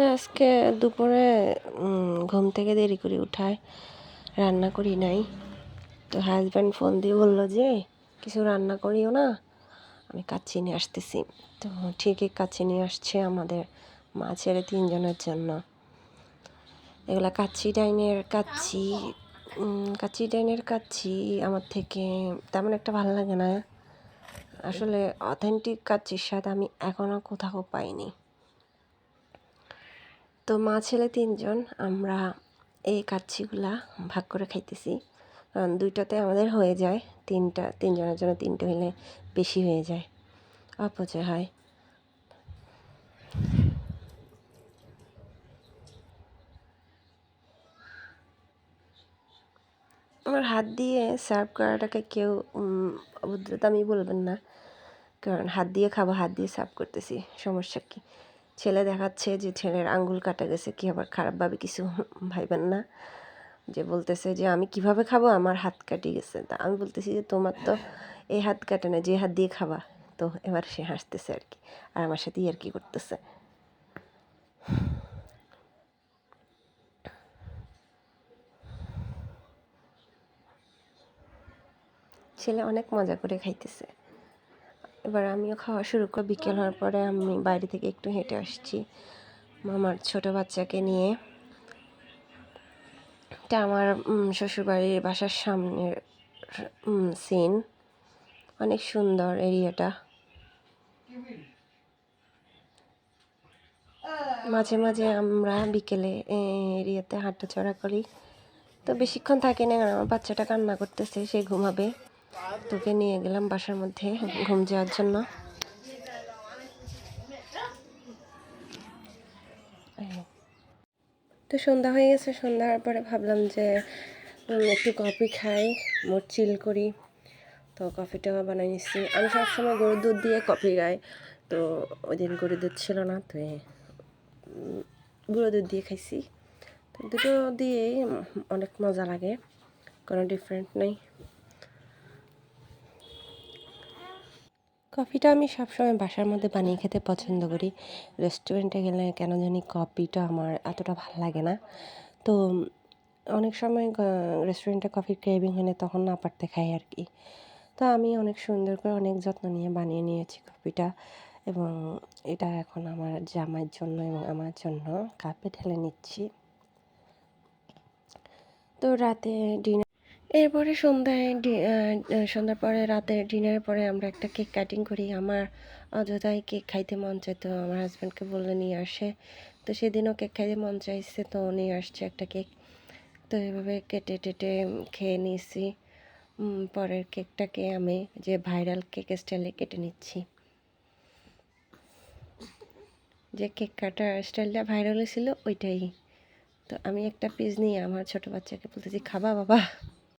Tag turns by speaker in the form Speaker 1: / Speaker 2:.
Speaker 1: তো আজকে দুপুরে ঘুম থেকে দেরি করে উঠায় রান্না করি নাই। তো হাজব্যান্ড ফোন দিয়ে বলল যে কিছু রান্না করিও না আমি কাচ্চি নিয়ে আসতেছি। তো ঠিকই কাচ্চি নিয়ে আসছে আমাদের মা ছেড়ে তিনজনের জন্য। এগুলা কাচ্চি ডাইনের উম, কাচ্চি ডাইনের কাচ্চি আমার থেকে তেমন একটা ভালো লাগে না। আসলে অথেন্টিক কাচ্চির স্বাদ আমি এখনও কোথাও পাইনি। তো মা ছেলে তিনজন, আমরা এই কাচ্ছিগুলা ভাগ করে খাইতেছি। কারণ দুইটাতে আমাদের হয়ে যায়, তিনটা, তিনজনের জন্য তিনটে হলে বেশি হয়ে যায়, অপচয় হয়। আমার হাত দিয়ে সার্ভ করাটাকে কেউ অভদ্রতা আমি বলবেন না, কারণ হাত দিয়ে খাব, হাত দিয়ে সার্ভ করতেছি, সমস্যা কি? ছেলে দেখাচ্ছে যে ছেলের আঙ্গুল কাটা গেছে, কি আবার খারাপভাবে কিছু ভাইবেন না? যে বলতেছে যে, আমি কীভাবে খাব? আমার হাত কাটি গেছে। তা আমি বলতেছি যে, তোমার তো এই হাত কাটে না, যে হাত দিয়ে খাবা। তো এবার সে হাসতেছে আর কি। আর আমার সাথেই আর কি করতেছে। ছেলে অনেক মজা করে খাইতেছে। এবার আমিও খাওয়া শুরু করে, বিকেল হওয়ার পরে আমি বাইরে থেকে একটু হেঁটে আসছি আমার ছোট বাচ্চাকে নিয়ে। এটা আমার শ্বশুরবাড়ির বাসার সামনের সিন অনেক সুন্দর এরিয়াটা। মাঝে মাঝে আমরা বিকেলে এরিয়াতে হাঁটাচড়া করি। তো বেশিক্ষণ থাকি না, আমার বাচ্চাটা কান্না করতেছে, সে ঘুমাবে। তোকে নিয়ে গেলাম বাসার মধ্যে ঘুম যাওয়ার জন্য। তো সন্ধ্যা হয়ে গেছে সন্ধ্যার পরে ভাবলাম যে একটু কফি খাই, মোট চিল করি। তো কফিটা বানাই নিচ্ছি। আমি সবসময় গরুর দুধ দিয়ে কফি খাই। তো ওই দিন গরুর দুধ ছিল না, তো গুঁড়ো দুধ দিয়ে খাইছি। তো দুটো দিয়েই অনেক মজা লাগে, কোনো ডিফারেন্ট নেই। কফিটা আমি সবসময় বাসার মধ্যে বানিয়ে খেতে পছন্দ করি। রেস্টুরেন্টে গেলে কেন জানি কফিটা আমার এতটা ভালো লাগে না। তো অনেক সময় রেস্টুরেন্টে কফির ক্রেভিং হলে তখন না পারতে খাই আর কি তো আমি অনেক সুন্দর করে অনেক যত্ন নিয়ে বানিয়ে নিয়েছি কফিটা এবং এটা এখন আমার জামাইয়ের জন্য এবং আমার জন্য। কাপে ঢেলে নিচ্ছি। তো রাতে ডিনার এরপরে সন্ধ্যায় সন্ধ্যার পরে রাতে ডিনারের পরে আমরা একটা কেক কাটিং করি। আমার অযথাই কেক খাইতে মন চাইতো আমার হাজব্যান্ডকে বললে, নিয়ে আসে তো সেদিনও কেক খাইতে মন চাইছে, তো নিয়ে আসছে একটা কেক তো এভাবে কেটে টেটে খেয়ে নিয়েছি। পরের কেকটাকে আমি যে ভাইরাল কেক স্টাইলে কেটে নিচ্ছি। যে কেক কাটার স্টাইলটা ভাইরাল হয়েছিল, ওইটাই। তো আমি একটা পিস নিয়ে আমার ছোট বাচ্চাকে বলতেছি, খাবা বাবা।